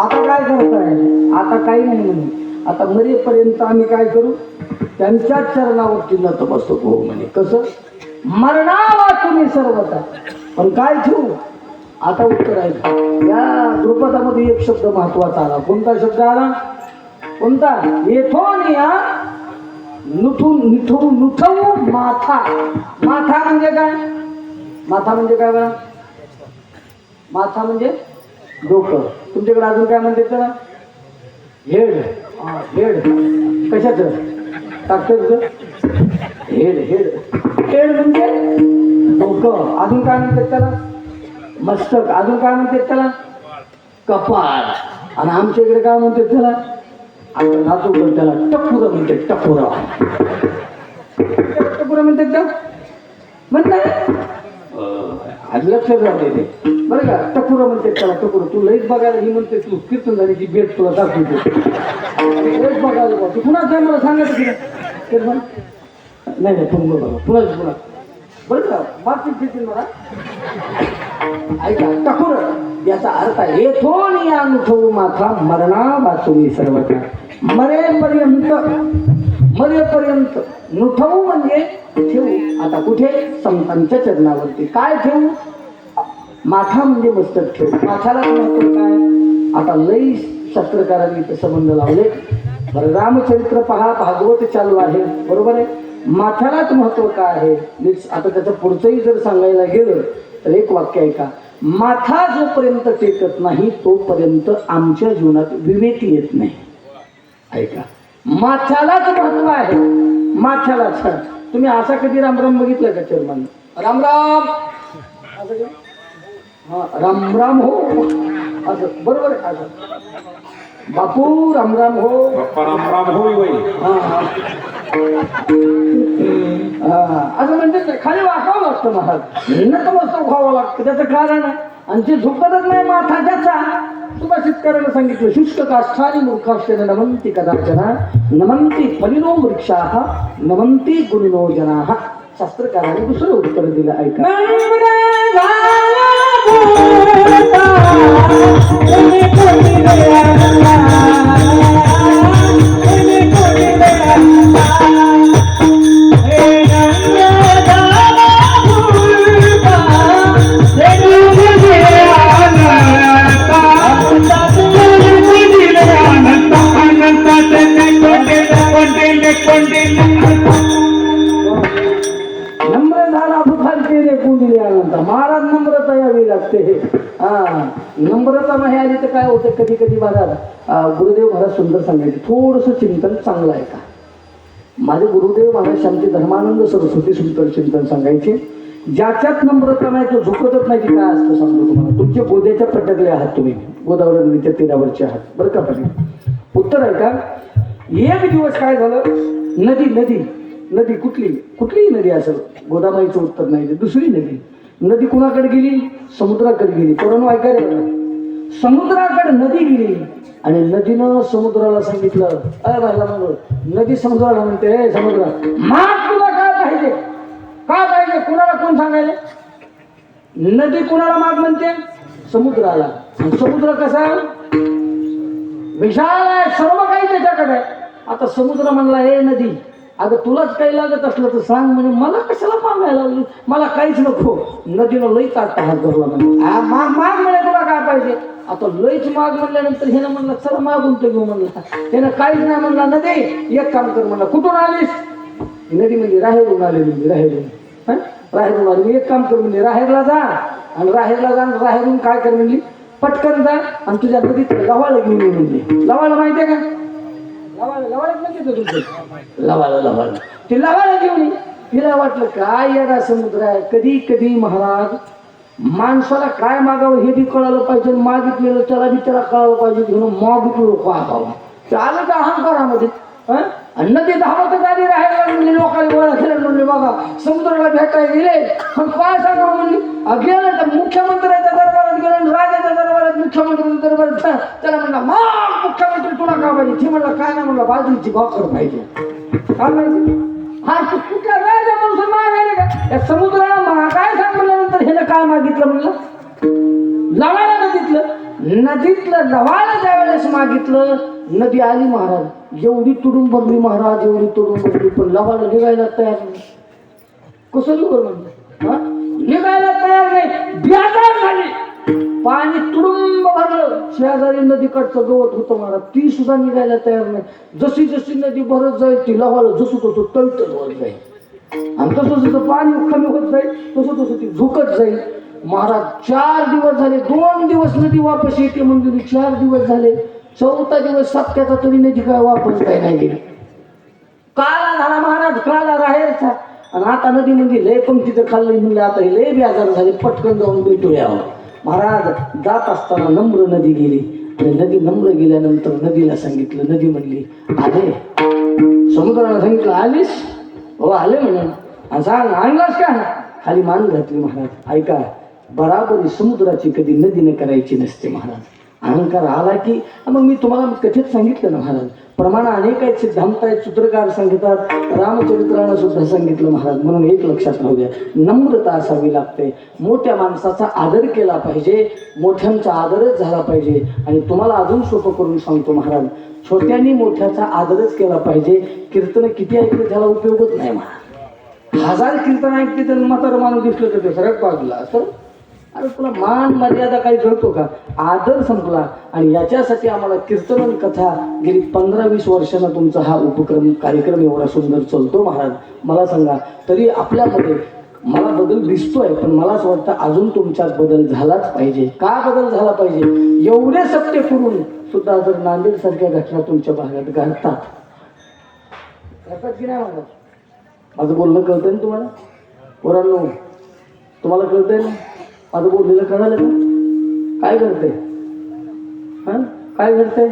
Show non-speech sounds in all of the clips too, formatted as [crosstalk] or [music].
आता काय करताय आता काही नाही म्हणे. आता मरेपर्यंत आम्ही काय करू? त्यांच्या चरणावरती नतमस्तक होऊ म्हणे. कसं? मरणावा तुम्ही सर्वता पण काय ठेवू? आता उत्तर आहे. या द्रुपदामध्ये एक शब्द महत्त्वाचा आला. कोणता शब्द आला? कोणता? येथून या नुठून निठवू नुठवू माथा. माथा म्हणजे काय? माथा म्हणजे काय बघा माथा म्हणजे डोकं. तुमच्याकडे अजून काय म्हणते त्याला? हेड. हेड. कशाचं? टाकतं हेड हेड. हेड म्हणजे? डोकं. अजून काय म्हणतात त्याला? मस्तक. अजून काय म्हणतात त्याला? कपाळ. आणि आमच्या इकडे काय म्हणतात त्याला? आता नातू त्याला टपुरा म्हणते टपुरा. टपुरा म्हणतात का म्हणतात आणि लक्षात राहते ते. बरं का? टकुरं म्हणते त्याला टकुरं तू लईच बघायला ही म्हणते तू कीर्तन झाली की बेट तुला दाखवते. लईच बघायला बा तू पुन्हा काय मला सांगायचं तुला कीर्तन नाही नाही तुम्ही बघा पुन्हा पुन्हा बरं का? बाकी कीर्तन मला. ऐका टकुर याचा अर्थ आहे येथून नि अनुभव माथा मरणा वाचून सर्वत्र. मरेपर्यंत मरेपर्यंत. नुठवू म्हणजे ठेवू. आता कुठे? संतांच्या चरणावरती. काय ठेवू? माथा म्हणजे मस्तक ठेवू. माथ्याला महत्त्व काय? आता लई शास्त्रकारांनी ते संबंध लावले. बरं रामचरित्र पहा भागवत चालू आहे. बरोबर आहे? माथ्यालाच महत्त्व काय आहे? नीट आता त्याचं पुढचंही जर सांगायला गेलं तर एक वाक्य आहे का माथा जोपर्यंत टेकत नाही तोपर्यंत आमच्या जीवनात विवेक येत नाही. ऐका. माथ्यालाच महत्त्व आहे. माथ्यालाच तुम्ही असा कधी रामराम बघितलं का चर्मन रामराम असं? हा राम राम हो. असं बरोबर आहे असं. बापू राम राम हो. बाप्पा राम राम होई बाई हा, हा. हा, असं म्हणतात ना, खाली वाकावं लागतं महाराज. नतमस्तक व्हावं लागतं त्याचं कारण आहे. आणि जे झोपतच नाही माथा त्याचा तुला शेतकऱ्याला सांगितलं शुष्क काष्ठानी मूर्खाक्षर नमंती कदाचना नमंती फलिनो वृक्षा नमंती गुणिनो जना. शास्त्रकाराने दुसरं उत्तर दिलं ऐका. नम्रता नाही आली तर काय होतं? कधी कधी माझा गुरुदेव महाराज सुंदर सांगायचे थोडंसं चिंतन चांगलं आहे का? माझे गुरुदेव महाराज शांती धर्मानंद सरस्वती सुंदर चिंतन सांगायचे ज्याच्यात नम्रता नाही तो झुकतच नाही की काय असतं सांगतो तुम्हाला. तुमच्या गोद्याच्या पटकले आहात तुम्ही गोदावरी नदीच्या तीरावरचे आहात बरं का पाटील उत्तर आहे का? एक दिवस काय झालं? नदी नदी नदी कुठली? कुठलीही नदी असं गोदामाईचं उत्तर नाही दुसरी नदी. नदी कुणाकडे गेली? समुद्राकडे गेली. कोरोना ऐकायला समुद्राकडे नदी गेली. आणि नदीनं समुद्राला सांगितलं अरे राहिला मग नदी समुद्राला म्हणते हे समुद्र माग तुला काय पाहिजे? काय पाहिजे? कुणाला कोण सांगायला? नदी कुणाला माग म्हणते? समुद्राला. समुद्र कसा? विशाल आहे सर्व काही त्याच्याकडे आता समुद्र म्हणला हे नदी अगं तुलाच काही लागत असलं तर सांग म्हणे मला कशाला मागायला लागली? मला काहीच नको. नदीनं लई काढता हात धरला म्हणे. माग माग म्हणे तुला काय पाहिजे? आता लईच माग म्हणल्यानंतर हिनं म्हणलं चला मागून तो घेऊ म्हणलं. त्यानं काहीच नाही म्हणला नदी एक काम कर म्हणला. कुठून आलीस? नदी म्हणजे राहेरून आले म्हणजे राहेरून. हं? राहेरून आले. मी एक काम कर म्हणजे राहेरला जा. आणि राहेरला जा राहेरून काय कर म्हणली? पटकन जा आणि तुझ्या नदीत लवाला घेऊन म्हणली. लवाला माहितीये का का? लवाला लवाला ते लवाला घेऊन तिला वाटलं काय याला समुद्र आहे. कधी कधी महाराज माणसाला काय मागावं हे बी कळालं पाहिजे मागितलेलं त्याला बी त्याला कळालं पाहिजे म्हणून मागितलं पाहावं ते आलं का अहंकारामध्ये? आणि नदी धावत आली राहायला म्हणले लोकांनी गोळा केलं म्हणले बघा समुद्राला भेटायला गेले. पण काय सांगावं म्हणली अ, गेलं तर मुख्यमंत्र्याच्या मुख्यमंत्री मुख्यमंत्र्याच्या दरबारात त्याला म्हणला मग मुख्यमंत्री तुला का पाहिजे ती म्हणलं काय नाही म्हणलं बाजूची भाकर पाहिजे. काय माहिती? हा तू कुठला राजा म्हणून मागायला का या समुद्राला महागाय काय सांग म्हणल्यानंतर ह्यानं काय मागितलं म्हणलं? लवाला नदीतलं. नदीतलं लवाळ ज्यावेळेस मागितलं नदी आली महाराज. एवढी तुडून बघली महाराज एवढी तुडून बघली पण लवाला निघायला तयार नाही. कसं निघल म्हणलं हा? निघायला तयार नाही? बेजार झाली. पाणी तुडुंब भरलं. शेजारी नदीकडचं गवत होतं महाराज ती सुद्धा निघायला तयार नाही. जशी जशी नदी भरत जाईल ती लवाळ जसं तसं तळतळ होत जाईल. आणि तसं जसं पाणी कमी होत जाईल तसं तसं ती झुकत जाईल. महाराज चार दिवस झाले. दोन दिवस नदी वापस येते म्हणजे चार दिवस झाले. चौथा दिवस सप्त्याचा तरी नदी काय वापस काय नाही गेली. काला झाला महाराज काला राहेरचा. आणि आता नदी म्हणजे लय पंक्तीचं खाल्लं म्हणलं आता हे लय बेजार झाले. पटकन जाऊन भेटूया. महाराज जात असताना नम्र नदी गेली. आणि नदी नम्र गेल्यानंतर नदीला सांगितलं नदी म्हणली आले. समुद्राला सांगितलं आलीस? हो आले म्हणून. सांग आणलास का? खाली मान घातली महाराज. ऐका बराबरी समुद्राची कधी नदीने करायची नसते महाराज. अहंकार आला की मग मी तुम्हाला कथेत सांगितलं ना महाराज प्रमाण अनेक आहेत सिद्धांत आहेत सूत्रकार सांगतात रामचरित्रानं सुद्धा सांगितलं महाराज म्हणून एक लक्षात राहू द्या नम्रता असावी लागते. मोठ्या माणसाचा आदर केला पाहिजे मोठ्यांचा आदरच झाला पाहिजे. आणि तुम्हाला अजून सोपं करून सांगतो महाराज छोट्यांनी मोठ्याचा आदरच केला पाहिजे. कीर्तन किती ऐकलं त्याला उपयोगच नाही महाराज. हजार कीर्तन ऐकते तर म्हातारं माणूस दिसलं तर ते सरक बाजूला असं? अरे तुला मान मर्यादा काही कळतो का? आदर संपला आणि याच्यासाठी आम्हाला कीर्तन कथा गेली पंधरा वीस वर्षांना तुमचा हा उपक्रम कार्यक्रम एवढा सुंदर चालतो महाराज. मला सांगा तरी आपल्यामध्ये मला बदल दिसतोय पण मला असं वाटतं अजून तुमच्यात बदल झालाच पाहिजे. का बदल झाला पाहिजे? एवढे सत्य करून सुद्धा जर नांदेड सारख्या घटना तुमच्या भागात घडतात. घडतात की नाही मला माझं बोलणं कळतंय ना तुम्हाला? पोरांनो तुम्हाला कळतंय ना? माझं बोललेलं कळालं का? काय करते? हा? काय करते?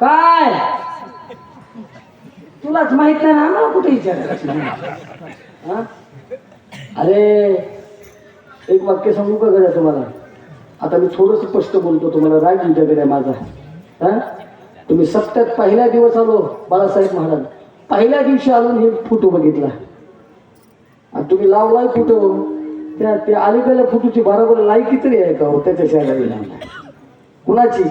काय? तुलाच माहीत नाही ना आम्हाला कुठे विचारायला हा? अरे एक वाक्य सांगू का गड्या तुम्हाला? आता मी थोडस स्पष्ट बोलतो तुम्हाला राग तुमच्याकडे माझा. हा? तुम्ही सत्यात पहिल्या दिवस आलो बाळासाहेब महाराज. पहिल्या दिवशी आलो हे फोटो बघितला. आणि तुम्ही लावलाय फोटो. त्या त्या अलीकडल्या फोटोची बरोबर लायकी तरी आहे का हो त्याच्या शेजारी? कुणाची?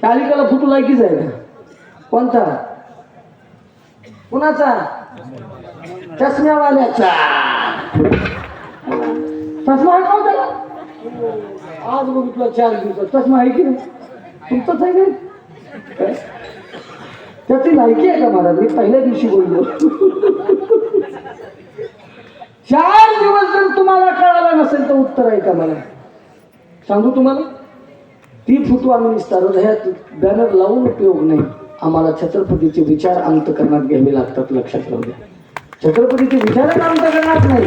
त्या अलीकडला फोटो लायकीच आहे का? कोणता? कुणाचा? चष्म्यावाल्याचा. चष्मा आहे का हो त्याला? आज बघितला चार दिवसात. चष्मा आहे की नाही? तुमचाच आहे काय त्याची लायकी आहे का मला? मी पहिल्या दिवशी बोललो. चार दिवस जर तुम्हाला कळाला नसेल तर उत्तर आहे का मला? सांगू तुम्हाला? ती फुटू आम्ही निसता हृदयात बॅनर लावून उपयोग नाही. आम्हाला छत्रपतीचे विचार अंतकरणात घ्यावे लागतात लक्षात राहू द्या. छत्रपतीचे विचारच अंतकरणात नाही.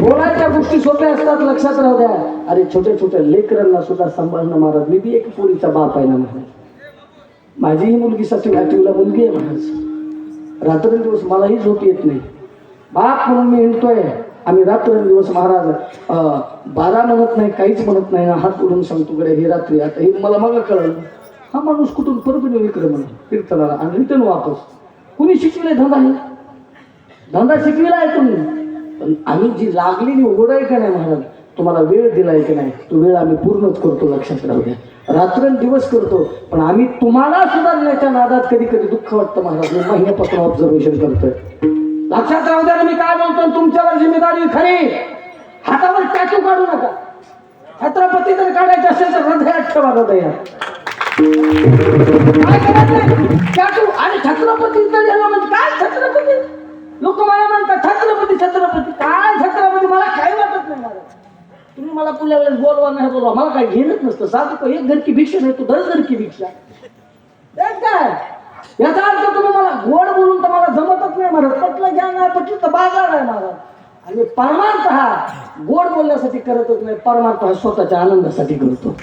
बोलायच्या गोष्टी सोप्या असतात लक्षात राहू द्या. अरे छोट्या छोट्या लेकरांना सुद्धा सांभाळणं महाराज मी बी एक पोरीचा बाप आहे ना महाराज. माझीही मुलगी सासू आठवीला मुलगी आहे महाराज. रात्रंदिवस मलाही झोप येत नाही. बाप म्हणून मी हिंडतोय. आम्ही रात्रंदिवस महाराज बारा म्हणत नाही काहीच म्हणत नाही ना हात उडून सांगतो कडे ही रात्री आता हे मला मग कळलं. हा माणूस कुठून परभणी विक्रम म्हणून कीर्तनाला आणि रिटर्न वापस. कुणी शिकविलाय धंदा हे? धंदा शिकविला आहे तुम्ही पण आम्ही जी लागलेली ओढ आहे का नाही महाराज तुम्हाला वेळ दिलाय की नाही तो वेळ आम्ही पूर्णच करतो लक्षात राहू द्या. रात्रंदिवस करतो पण आम्ही तुम्हाला सुधारण्याच्या नादात कधी कधी दुःख वाटतं महाराज. मी महिन्यापासून ऑब्झर्वेशन करतोय. लक्षात राहू द्या मी काय बोलतो तुमच्यावर जिम्मेदारी खरी. हातावर टॅटू काढू नका. छत्रपती जर काढायचे असेल तर हृदयात ठेवा हृदया काय करायचं? टॅटू आणि छत्रपती तर याला म्हणजे काय छत्रपती? लोक मला म्हणतात छत्रपती छत्रपती. काय छत्रपती? मला काही वाटत नाही मला. तुम्ही मला पुढल्या वेळेस बोलवा नाही बोलवा मला काय घेणंच नसतं. साधू एक घर की भिक्षा नाही तू दर घर की भिक्षा काय? याचा अर्थ तुम्ही मला गोड बोलून तर मला जमतच नाही मला पटलं ज्ञान नाही पटलं तर बाजार आहे माझा. आणि परमार्थ हा गोड बोलण्यासाठी करतच नाही परमार्थ हा स्वतःच्या आनंदासाठी करतो.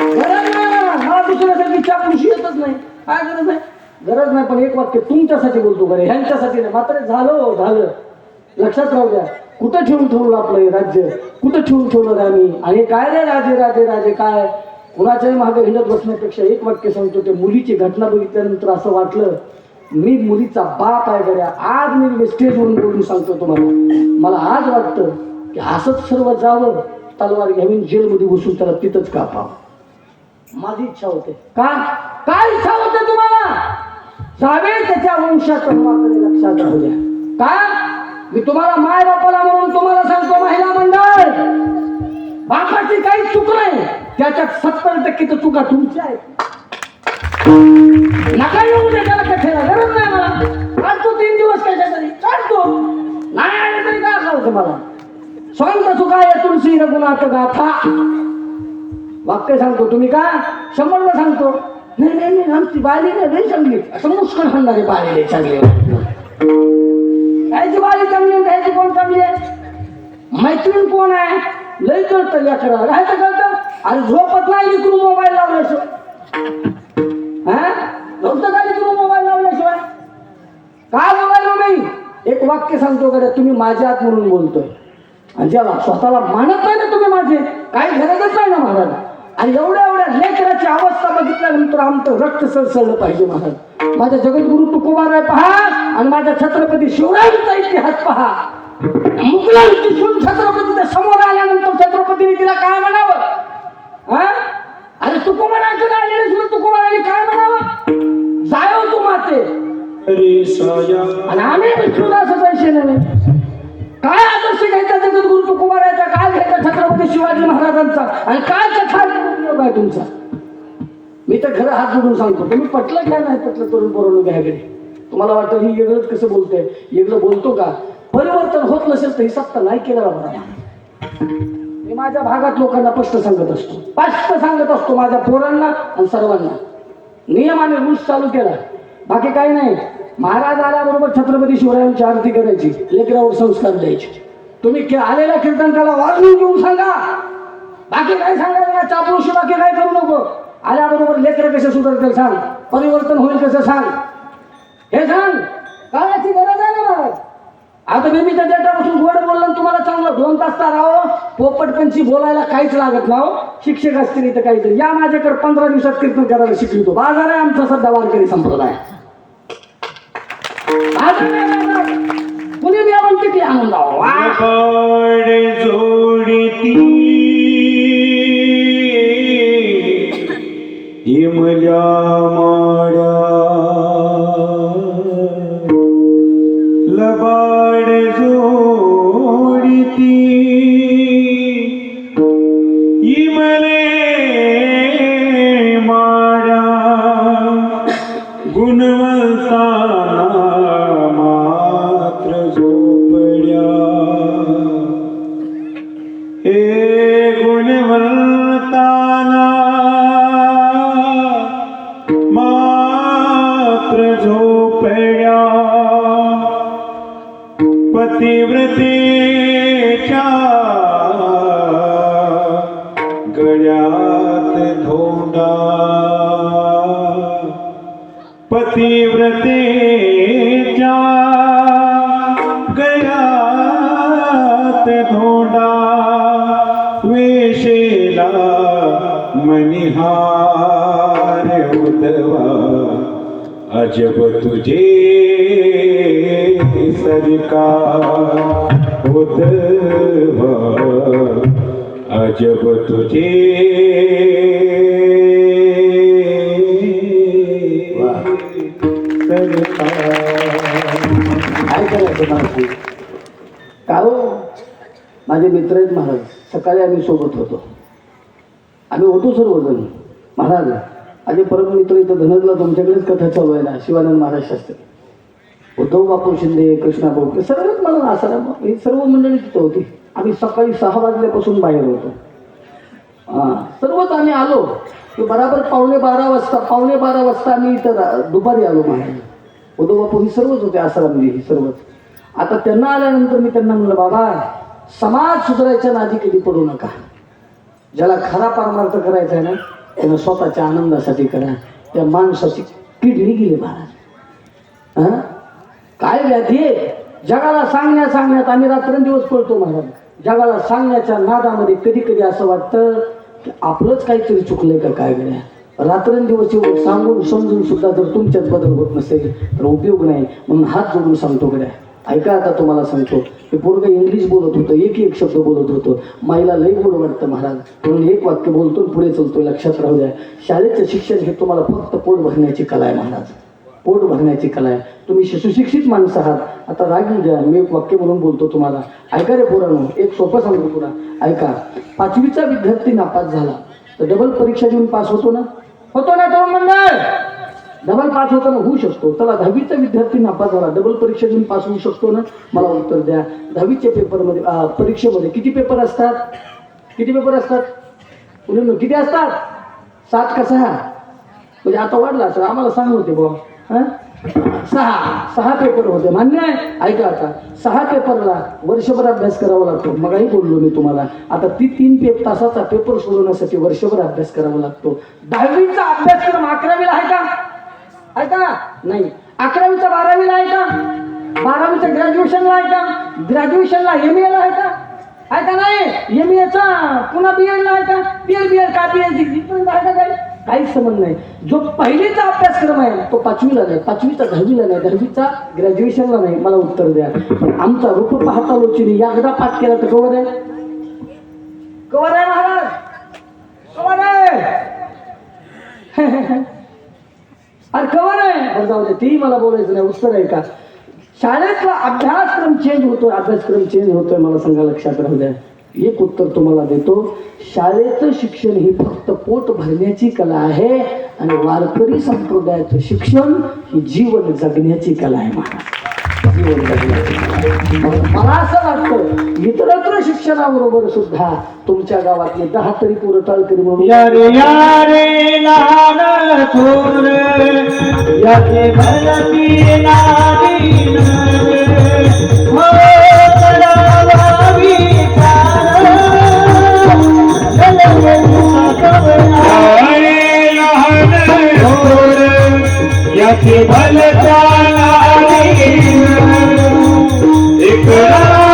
गरज नाही मला दुसऱ्यासाठी चापुशी येतच नाही. काय गरज नाही? गरज नाही पण एक वाक्य तुमच्यासाठी बोलतो बरे ह्यांच्यासाठी नाही. मात्र झालं हो, झालं. लक्षात राहू द्या. कुठं ठेवून ठेवलं आपलं हे राज्य? कुठं ठेवून ठेवलं आम्ही? आणि काय रे राजे राजे राजे काय? कुणाच्याही मागे हिंडत बसण्यापेक्षा एक वाक्य सांगतो ते मुलीची घटना बघितल्यानंतर असं वाटलं मी मुलीचा बाप आहे गड्या. आज मी स्टेजवरून बोलून सांगतो तुम्हाला. मला आज वाटतं की असंच सर्व जावं तलवार घ्यावी जेलमध्ये बसून त्याला तिथंच कापावं माझी इच्छा होते. का? काय इच्छा होते तुम्हाला? जावे त्याच्या वंशात लक्षात राहू द्या. का? मी तुम्हाला माय बापाला म्हणून तुम्हाला सांगतो महिला मंडळ. बापाची काही चूक नाही. त्याच्यात सत्तर टक्के तर चुका तुमच्या आहेत. नका येऊ दे त्याला कशाला गरज नाही मला. काढतो तीन दिवस कशा तरी काढतो नाही आले तरी काय खावतं मला स्वयं चुका आहे तुलसी रघुनाथ गाथा. वाक्य सांगतो तुम्ही का? शंभरला सांगतो. नाही नाही नाही आमची बाली नाही चांगली. असं मुस्कळ म्हणणारे बाली नाही चांगली. कायची बाली चांगली आणि कायची कोण चांगली आहे? मैत्रीण कोण आहे? लय लई कळतं काय राहायचं कळतं? अरे झोपत नाही इकडून मोबाईल लावल्याशिवाय. हा? झोपतं काय इकडून मोबाईल लावल्याशिवाय. काय हो मोबाईल नाही एक वाक्य सांगतो का तुम्ही माझ्या आत म्हणून बोलतोय. आणि ज्याला स्वतःला मानत नाही ना तुम्ही माझे काही गरजच नाही ना महाराज आणि एवढ्या एवढ्या लेकराची अवस्था बघितल्यानंतर आमचं रक्त सळसळलं पाहिजे महाराज माझ्या जगद्गुरु तुकोबाराय पहा. आणि माझ्या छत्रपती शिवरायांचा इतिहास पहा. मुघलांची सून छत्रपतीच्या समोर आल्यानंतर छत्रपतीने तिला काय म्हणावं? हा? अरे तुकोबाराकडे आलेले सुद्धा तुकोबाराने काय म्हणावं? जायो तू माते. आणि आम्ही विष्णुदास पैसे नव्हे. काय आदर्श घ्यायचा जगद्गुरु तुकोबारायचा काय घ्यायचा छत्रपती शिवाजी महाराजांचा? आणि काय कथा आहे? तुमचा? मी तर खरं हात जोडून सांगतो तुम्ही पटलं घ्या नाही पटलं तरुण पोरांनो घ्या घरी तुम्हाला वाटतं ही वेगळंच कसं बोलतंय? वेगळं बोलतो का? परिवर्तन होत नसेल तर ही सत्ता नाही केलं बरं मी माझ्या भागात लोकांना स्पष्ट सांगत असतो. स्पष्ट सांगत असतो माझ्या पोरांना आणि सर्वांना. नियम आणि रूल्स चालू केला. बाकी काही नाही. महाराज आल्याबरोबर छत्रपती शिवरायांची आरती करायची. लेकरावर संस्कार द्यायचे. तुम्ही आलेल्या कीर्तनकाला वाजवून घेऊन सांगा. बाकी काय सांगायला ना चापलूशी बाकी काय करू नको. आल्याबरोबर लेकर कसे सुधारतील सांग. परिवर्तन होईल कसं सांग. हे सांग. काळाची गरज आहे ना महाराज? आता मी त्या डेटापासून गोड बोललं तुम्हाला चांगलं दोन तास तर राहो. पोपटपंची बोलायला काहीच लागत ना हो. शिक्षक असतील इथं काहीतरी. या माझ्याकडे पंधरा दिवसात कीर्तन करायला शिकवितो बाजार आहे आमचा सध्या वारकरी संप्रदाय. आहे बाजार. कुणी बी आपण किती आणून जावं Allah. मनिहार उदवा अजब तुझे सरकार उदवा अजब तुझे काय करायचं महाराज का हो माझे मित्र आहेत महाराज सकाळी आम्ही सोबत होतो. आम्ही होतो सर्वजण. महाराज आणि परम मित्र इथं धनजला तुमच्याकडेच कथा चालू आहे ना शिवानंद महाराज शास्त्री. उद्धव बापू शिंदे कृष्णा भाऊ सर्वच मला आसाराम ही सर्व मंडळी तिथं होती. आम्ही सकाळी सहा वाजल्यापासून बाहेर होतो. हां सर्वच आम्ही आलो. की बराबर पावणे बारा वाजता पावणे बारा वाजता आम्ही इथं दुपारी आलो महाराज. उद्धव बापू ही सर्वच होते आसारामजी ही सर्वच. आता त्यांना आल्यानंतर मी त्यांना म्हणलं बाबा समाज सुधारायच्या नाजी कधी पडू नका. ज्याला खरा परमार्थ करायचा आहे ना त्यानं स्वतःच्या आनंदासाठी करा. त्या माणसाची किडनी गेली महाराज. हं? काय व्याधी आहे? जगाला सांगण्या सांगण्यात आम्ही रात्रंदिवस पळतो महाराज. जगाला सांगण्याच्या नादामध्ये कधी कधी असं वाटतं की आपलंच काहीतरी चुकलंय का काय गड्या? रात्रंदिवस येऊन सांगून समजून सुद्धा जर तुमच्यात बदल होत नसेल तर उपयोग नाही. म्हणून हात जोडून सांगतो गड्या. ऐका आता तुम्हाला सांगतो. ते पोरग इंग्लिश बोलत होतं एक एक शब्द बोलत होतं. माईला लई गोड वाटतं महाराज. म्हणून एक वाक्य बोलतो पुढे चलतोय. लक्षात राहू द्या. शाळेचं शिक्षण हे तुम्हाला फक्त पोट भरण्याची कला आहे महाराज. पोट भरण्याची कला आहे. तुम्ही सुशिक्षित माणसं आहात. आता राग द्या. मी एक वाक्य म्हणून बोलतो तुम्हाला. ऐका रे पोरानो एक सोपं सांगतो पुरा ऐका. पाचवीचा विद्यार्थी नापास झाला. तर डबल परीक्षा देऊन पास होतो ना? होतो ना तो मंडळ! डबल पास होताना होऊ शकतो. चला दहावीचा विद्यार्थी नापास झाला डबल परीक्षा देऊन पास होऊ शकतो ना? मला उत्तर द्या. दहावीच्या पेपरमध्ये परीक्षेमध्ये किती पेपर असतात? किती पेपर असतात? मुलींनो किती असतात? सात का सहा? म्हणजे आता वाढला असं आम्हाला सांग होते बुवा. हां? सहा. सहा पेपर होते. मान्य आहे? ऐका आता. सहा पेपरला वर्षभर अभ्यास करावा लागतो. मगाही बोललो मी तुम्हाला. आता ती तीन पे तासाचा पेपर सोडवण्यासाठी वर्षभर अभ्यास करावा लागतो. दहावीचा अभ्यासक्रम अकरावीला आहे का? आहे का नाही. अकरावीचा बारावीला आहे का? बारावीचा ग्रॅज्युएशनला आहे का? ग्रॅज्युएशनला एम एला आहे का? आहे का नाही एम एचा पुन्हा बी एडला आहे का? बी एड बी एड का बी एड इथपर्यंत आहे का काही काहीच संबंध नाही. जो पहिलीचा अभ्यासक्रम आहे तो पाचवीला नाही. पाचवीचा दहावीला नाही. दहावीचा ग्रॅज्युएशनला नाही. मला उत्तर द्या. पण आमचा रूप पाहता या एकदा पाठ केला तर कवर आहे? कवर आहे महाराज. कवर आहे. [laughs] अरे कवर आहे. बरं जाऊ दे. तेही मला बोलायचं नाही उत्तर आहे का? शाळेतला अभ्यासक्रम चेंज होतोय अभ्यासक्रम चेंज होतोय मला सांगा लक्षात राहू द्या. एक उत्तर तुम्हाला देतो. शाळेचं शिक्षण ही फक्त पोट भरण्याची कला आहे आणि वारकरी संप्रदायाचं शिक्षण ही जीवन जगण्याची कला आहे महाराज. मला असं वाटतं इतरत्र शिक्षणाबरोबर सुद्धा तुमच्या गावातले दहा तरी पोरं टाळकरी म्हणून. यारे Ikara.